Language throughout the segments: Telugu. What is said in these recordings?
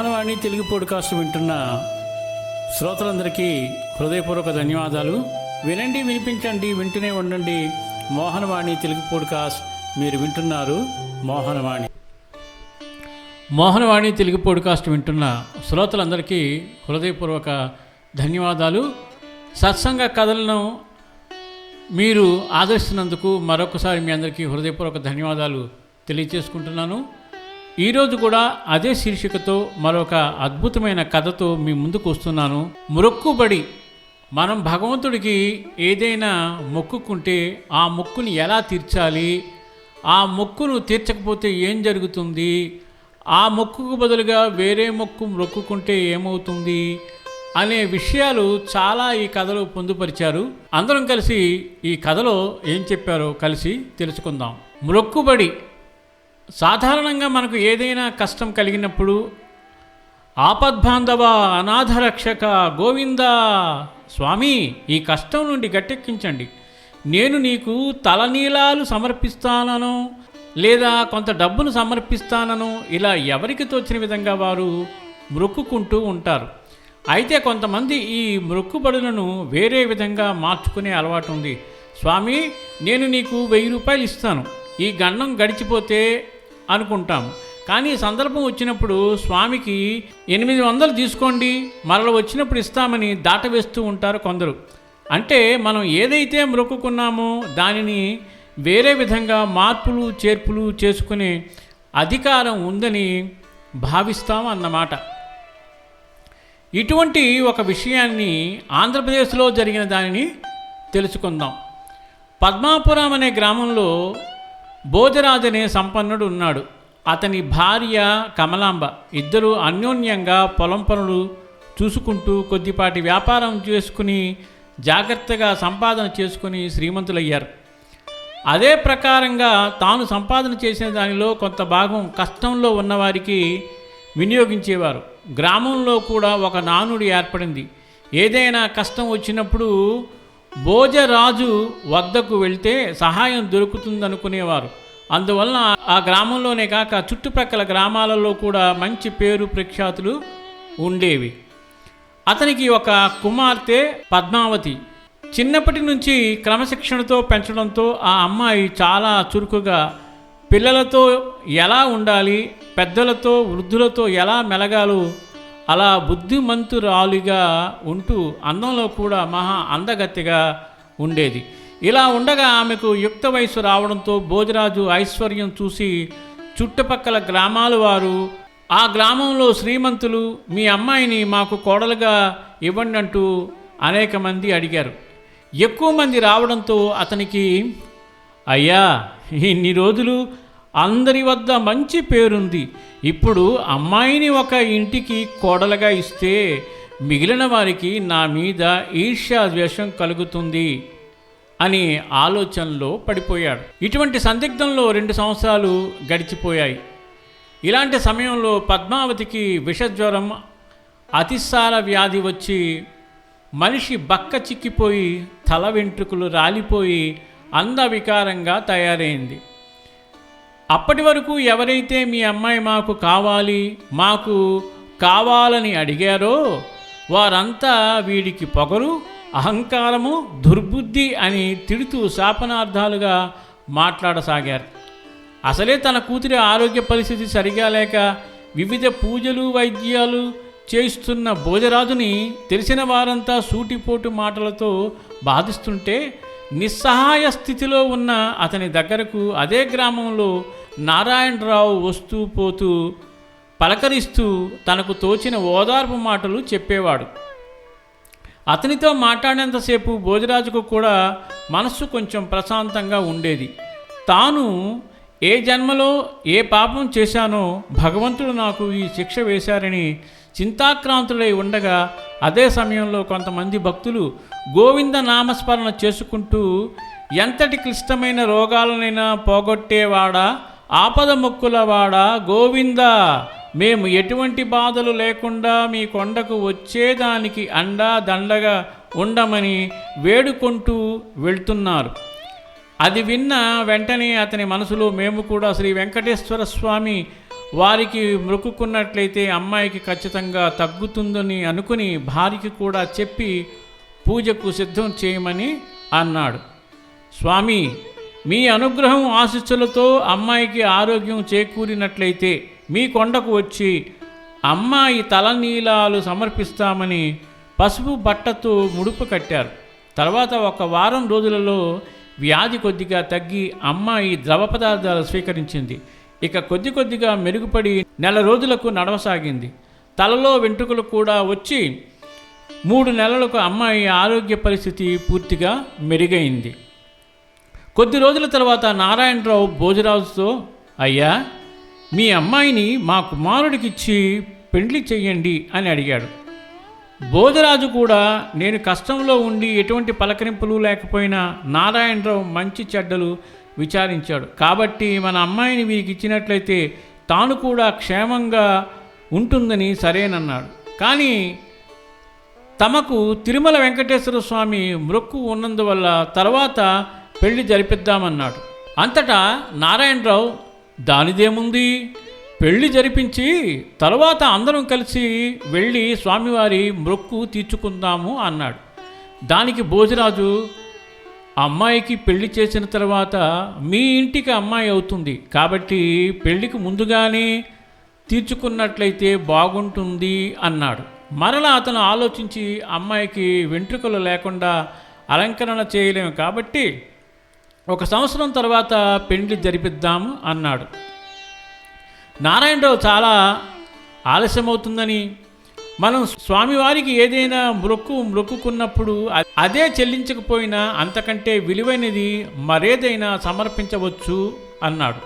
మోహనవాణి తెలుగు పోడ్కాస్ట్ వింటున్న శ్రోతలందరికీ హృదయపూర్వక ధన్యవాదాలు. వినండి వినిపించండి వింటూనే ఉండండి. మోహనవాణి తెలుగు పోడ్కాస్ట్ మీరు వింటున్నారు. మోహనవాణి. మోహనవాణి తెలుగు పోడ్కాస్ట్ వింటున్న శ్రోతలందరికీ హృదయపూర్వక ధన్యవాదాలు. సత్సంగ కథలను మీరు ఆదరిస్తున్నందుకు మరొకసారి మీ అందరికీ హృదయపూర్వక ధన్యవాదాలు తెలియచేసుకుంటున్నాను ఈరోజు కూడా అదే శీర్షికతో మరొక అద్భుతమైన కథతో మీ ముందుకు వస్తున్నాను. మొక్కుబడి. మనం భగవంతుడికి ఏదైనా మొక్కుకుంటే ఆ మొక్కుని ఎలా తీర్చాలి? ఆ మొక్కును తీర్చకపోతే ఏం జరుగుతుంది? ఆ మొక్కుకు బదులుగా వేరే మొక్కు మొక్కుకుంటే ఏమవుతుంది? అనే విషయాలు చాలా ఈ కథలో పొందుపరిచారు. అందరం కలిసి ఈ కథలో ఏం చెప్పారో కలిసి తెలుసుకుందాం. మొక్కుబడి. సాధారణంగా మనకు ఏదైనా కష్టం కలిగినప్పుడు ఆపద్బాంధవ అనాథరక్షక గోవింద స్వామి ఈ కష్టం నుండి గట్టెక్కించండి. నేను నీకు తలనీలాలు సమర్పిస్తానను లేదా కొంత డబ్బును సమర్పిస్తానను ఇలా ఎవరికి తోచిన విధంగా వారు మొక్కుకుంటూ ఉంటారు. అయితే కొంతమంది ఈ మృక్కుబడులను వేరే విధంగా మార్చుకునే అలవాటు ఉంది స్వామి నేను నీకు వెయ్యి రూపాయలు ఇస్తాను. ఈ గండం గడిచిపోతే అనుకుంటాం. కానీ సందర్భం వచ్చినప్పుడు స్వామికి ఎనిమిది వందలు తీసుకోండి మరల వచ్చినప్పుడు ఇస్తామని దాటవేస్తూ ఉంటారు కొందరు. అంటే మనం ఏదైతే మొక్కుకున్నామో దానిని వేరే విధంగా మార్పులు చేర్పులు చేసుకునే అధికారం ఉందని భావిస్తాం అన్నమాట. ఇటువంటి ఒక విషయాన్ని ఆంధ్రప్రదేశ్లో జరిగిన దానిని తెలుసుకుందాం. పద్మాపురం అనే గ్రామంలో భోజరాజనే సంపన్నుడు ఉన్నాడు. అతని భార్య కమలాంబ ఇద్దరు అన్యోన్యంగా పొలం పనులు చూసుకుంటూ కొద్దిపాటి వ్యాపారం చేసుకుని జాగ్రత్తగా సంపాదన చేసుకుని శ్రీమంతులయ్యారు. అదే ప్రకారంగా తాను సంపాదన చేసిన దానిలో కొంత భాగం కష్టంలో ఉన్నవారికి వినియోగించేవారు. గ్రామంలో కూడా ఒక నానుడి ఏర్పడింది. ఏదైనా కష్టం వచ్చినప్పుడు భోజరాజు వద్దకు వెళ్తే సహాయం దొరుకుతుందనుకునేవారు. అందువలన ఆ గ్రామంలోనే కాక చుట్టుప్రక్కల గ్రామాలలో కూడా మంచి పేరు ప్రఖ్యాతులు ఉండేవి. అతనికి ఒక కుమార్తె పద్మావతి. చిన్నప్పటి నుంచి క్రమశిక్షణతో పెంచడంతో ఆ అమ్మాయి చాలా చురుకుగా పిల్లలతో ఎలా ఉండాలి పెద్దలతో వృద్ధులతో ఎలా మెలగాలో అలా బుద్ధిమంతురాలిగా ఉంటూ అందంలో కూడా మహా అందగత్తిగా ఉండేది. ఇలా ఉండగా ఆమెకు యుక్త వయసు రావడంతో భోజరాజు ఐశ్వర్యం చూసి చుట్టుపక్కల గ్రామాల వారు ఆ గ్రామంలో శ్రీమంతులు మీ అమ్మాయిని మాకు కోడలుగా ఇవ్వండి అంటూ అనేక మంది అడిగారు. ఎక్కువ మంది రావడంతో అతనికి అయ్యా ఇన్ని రోజులు అందరి వద్ద మంచి పేరుంది. ఇప్పుడు అమ్మాయిని ఒక ఇంటికి కోడలుగా ఇస్తే మిగిలిన వారికి నా మీద ఈర్ష్యాద్వేషం కలుగుతుంది అని ఆలోచనలో పడిపోయాడు. ఇటువంటి సందిగ్ధంలో రెండు సంవత్సరాలు గడిచిపోయాయి. ఇలాంటి సమయంలో పద్మావతికి విషజ్వరం అతిసార వ్యాధి వచ్చి మనిషి బక్క చిక్కిపోయి తల వెంట్రుకలు రాలిపోయి అందవికారంగా తయారైంది. అప్పటి వరకు ఎవరైతే మీ అమ్మాయి మాకు కావాలి మాకు కావాలని అడిగారో వారంతా వీడికి పొగరు అహంకారము దుర్బుద్ధి అని తిడుతూ శాపనార్థాలుగా మాట్లాడసాగారు. అసలే తన కూతురి ఆరోగ్య పరిస్థితి సరిగా లేక వివిధ పూజలు వైద్యాలు చేస్తున్న భోజరాజుని తెలిసిన వారంతా సూటిపోటు మాటలతో బాధిస్తుంటే నిస్సహాయ స్థితిలో ఉన్న అతని దగ్గరకు అదే గ్రామంలో నారాయణరావు వస్తూ పోతూ పలకరిస్తూ తనకు తోచిన ఓదార్పు మాటలు చెప్పేవాడు. అతనితో మాట్లాడేంతసేపు భోజరాజుకు కూడా మనస్సు కొంచెం ప్రశాంతంగా ఉండేది. తాను ఏ జన్మలో ఏ పాపం చేశానో భగవంతుడు నాకు ఈ శిక్ష వేశారని చింతాక్రాంతుడై ఉండగా అదే సమయంలో కొంతమంది భక్తులు గోవింద నామస్మరణ చేసుకుంటూ ఎంతటి క్లిష్టమైన రోగాలనైనా పోగొట్టేవాడా? ఆపద మొక్కులవాడా? గోవింద మేము ఎటువంటి బాధలు లేకుండా మీ కొండకు వచ్చేదానికి అండా దండగా ఉండమని వేడుకుంటూ వెళ్తున్నారు. అది విన్న వెంటనే అతని మనసులో మేము కూడా శ్రీ వెంకటేశ్వర స్వామి వారికి మొక్కుకున్నట్లయితే అమ్మాయికి ఖచ్చితంగా తగ్గుతుందని అనుకుని భార్యకి కూడా చెప్పి పూజకు సిద్ధం చేయమని అన్నాడు. స్వామి మీ అనుగ్రహం ఆశీస్సులతో అమ్మాయికి ఆరోగ్యం చేకూరినట్లయితే మీ కొండకు వచ్చి అమ్మాయి తలనీలాలు సమర్పిస్తామని పసుపు బట్టతో ముడుపు కట్టారు. తర్వాత ఒక వారం రోజులలో వ్యాధి కొద్దిగా తగ్గి అమ్మాయి ద్రవ పదార్థాలు స్వీకరించింది. ఇక కొద్ది కొద్దిగా మెరుగుపడి నెల రోజులకు నడవసాగింది. తలలో వెంట్రుకలు కూడా వచ్చి మూడు నెలలకు అమ్మాయి ఆరోగ్య పరిస్థితి పూర్తిగా మెరుగైంది. కొద్ది రోజుల తర్వాత నారాయణరావు భోజరాజుతో అయ్యా మీ అమ్మాయిని మా కుమారుడికిచ్చి పెండ్లి చెయ్యండి అని అడిగాడు. భోజరాజు కూడా నేను కష్టంలో ఉండి ఎటువంటి పలకరింపులు లేకపోయినా నారాయణరావు మంచి చెడ్డలు విచారించాడు. కాబట్టి మన అమ్మాయిని వీరికి ఇచ్చినట్లయితే తాను కూడా క్షేమంగా ఉంటుందని సరేనన్నాడు. కానీ తమకు తిరుమల వెంకటేశ్వర స్వామి మృక్కు ఉన్నందువల్ల తర్వాత పెళ్ళి జరిపిద్దామన్నాడు. అంతటా నారాయణరావు దానిదేముంది? పెళ్ళి జరిపించి తర్వాత అందరం కలిసి వెళ్ళి స్వామివారి మొక్కు తీర్చుకుందాము అన్నాడు. దానికి భోజరాజు అమ్మాయికి పెళ్ళి చేసిన తర్వాత మీ ఇంటికి అమ్మాయి అవుతుంది. కాబట్టి పెళ్ళికి ముందుగానే తీర్చుకున్నట్లయితే బాగుంటుంది అన్నాడు. మరలా అతను ఆలోచించి అమ్మాయికి వెంట్రుకలు లేకుండా అలంకరణ చేయలేము కాబట్టి ఒక సంవత్సరం తర్వాత పెళ్ళి జరిపిద్దాము అన్నాడు. నారాయణరావు చాలా ఆలస్యమవుతుందని మనం స్వామివారికి ఏదైనా మొక్కు మొక్కుకున్నప్పుడు అదే చెల్లించకపోయినా అంతకంటే విలువైనది మరేదైనా సమర్పించవచ్చు అన్నాడు.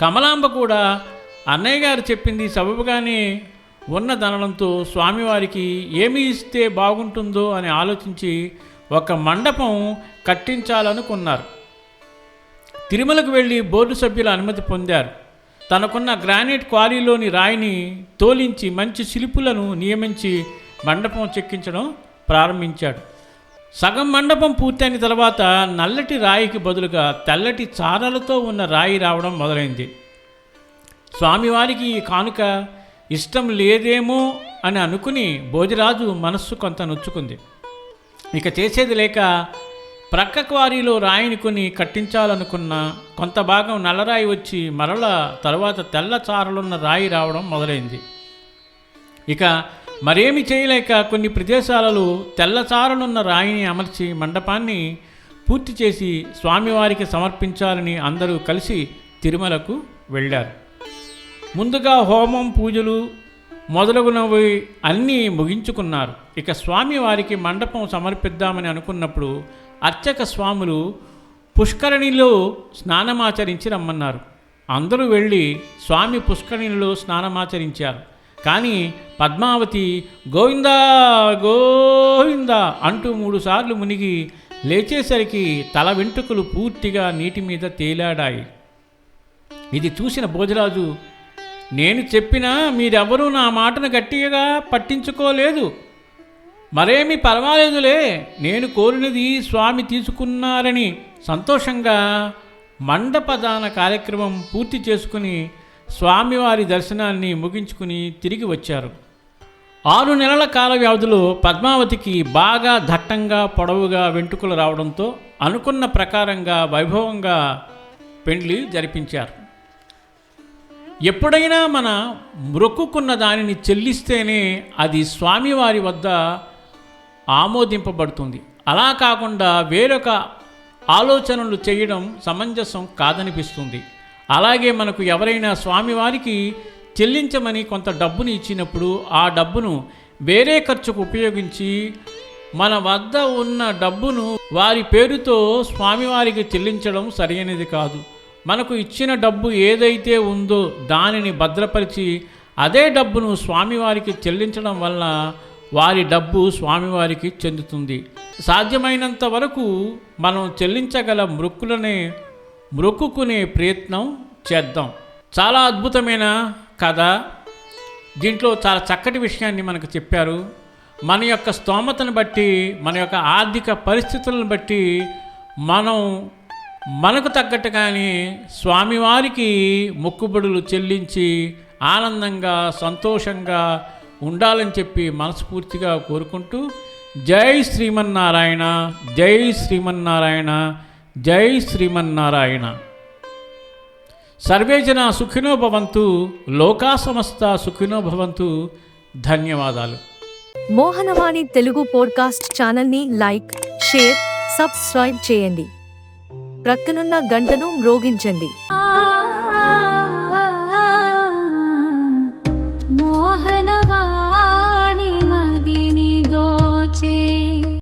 కమలాంబ కూడా అన్నయ్య గారు చెప్పింది సబబుగానే ఉన్న ధనంతో స్వామివారికి ఏమి ఇస్తే బాగుంటుందో అని ఆలోచించి ఒక మండపం కట్టించాలనుకున్నారు. తిరుమలకు వెళ్ళి బోర్డు సభ్యుల అనుమతి పొందారు. తనకున్న గ్రానైట్ క్వారీలోని రాయిని తోలించి మంచి శిల్పులను నియమించి మండపం చెక్కించడం ప్రారంభించాడు. సగం మండపం పూర్తయిన తర్వాత నల్లటి రాయికి బదులుగా తెల్లటి చారలతో ఉన్న రాయి రావడం మొదలైంది. స్వామివారికి ఈ కానుక ఇష్టం లేదేమో అని అనుకుని భోజరాజు మనస్సు కొంత నొచ్చుకుంది. ఇక చేసేది లేక ప్రక్క క్వారీలో రాయిని కొని కట్టించాలనుకున్న కొంత భాగం నల్లరాయి వచ్చి మరల తర్వాత తెల్ల చారలున్న రాయి రావడం మొదలైంది. ఇక మరేమి చేయలేక కొన్ని ప్రదేశాలలో తెల్లచారలున్న రాయిని అమర్చి మండపాన్ని పూర్తి చేసి స్వామివారికి సమర్పించాలని అందరూ కలిసి తిరుమలకు వెళ్ళారు. ముందుగా హోమం పూజలు మొదలగునవి అన్నీ ముగించుకున్నారు. ఇక స్వామివారికి మండపం సమర్పిద్దామని అనుకున్నప్పుడు అర్చక స్వాములు పుష్కరిణిలో స్నానమాచరించి రమ్మన్నారు. అందరూ వెళ్ళి స్వామి పుష్కరిణిలో స్నానమాచరించారు. కానీ పద్మావతి గోవిందా గోవిందా అంటూ మూడుసార్లు మునిగి లేచేసరికి తల వెంట్రుకలు పూర్తిగా నీటి మీద తేలాడాయి. ఇది చూసిన భోజరాజు నేను చెప్పినా మీరెవరూ నా మాటను గట్టిగా పట్టించుకోలేదు. మరేమీ పర్వాలేదులే నేను కోరినది స్వామి తీసుకున్నారని సంతోషంగా మండపదాన కార్యక్రమం పూర్తి చేసుకుని స్వామివారి దర్శనాన్ని ముగించుకుని తిరిగి వచ్చారు. ఆరు నెలల కాల వ్యవధిలో పద్మావతికి బాగా దట్టంగా పొడవుగా వెంట్రుకలు రావడంతో అనుకున్న ప్రకారంగా వైభవంగా పెండ్లి జరిపించారు. ఎప్పుడైనా మన మ్రొక్కుకున్న దానిని చెల్లిస్తేనే అది స్వామివారి వద్ద ఆమోదింపబడుతుంది. అలా కాకుండా వేరొక ఆలోచనలు చేయడం సమంజసం కాదనిపిస్తుంది. అలాగే మనకు ఎవరైనా స్వామివారికి చెల్లించమని కొంత డబ్బుని ఇచ్చినప్పుడు ఆ డబ్బును వేరే ఖర్చుకు ఉపయోగించి మన వద్ద ఉన్న డబ్బును వారి పేరుతో స్వామివారికి చెల్లించడం సరైనది కాదు. మనకు ఇచ్చిన డబ్బు ఏదైతే ఉందో దానిని భద్రపరిచి అదే డబ్బును స్వామివారికి చెల్లించడం వల్ల వారి డబ్బు స్వామివారికి చెందుతుంది. సాధ్యమైనంత వరకు మనం చెల్లించగల మృక్కులనే మృక్కుకునే ప్రయత్నం చేద్దాం. చాలా అద్భుతమైన కథ. దీంట్లో చాలా చక్కటి విషయాన్ని మనకు చెప్పారు. మన యొక్క స్తోమతను బట్టి మన యొక్క ఆర్థిక పరిస్థితులను బట్టి మనం మనకు తగ్గట్టుగానే స్వామివారికి మొక్కుబడులు చెల్లించి ఆనందంగా సంతోషంగా ఉండాలని చెప్పి మనస్ఫూర్తిగా కోరుకుంటూ జై శ్రీమన్నారాయణ జై శ్రీమన్నారాయణ జై శ్రీమన్నారాయణ. సర్వేజన సుఖినోభవంతు సుఖినో భవంతు లోకా సమస్త సుఖినో భవంతు. ధన్యవాదాలు. మోహనవాణి తెలుగు పోడ్కాస్ట్ ఛానల్ని లైక్ షేర్ సబ్స్క్రైబ్ చేయండి. ప్రక్కనున్న గంటను మ్రోగించండి.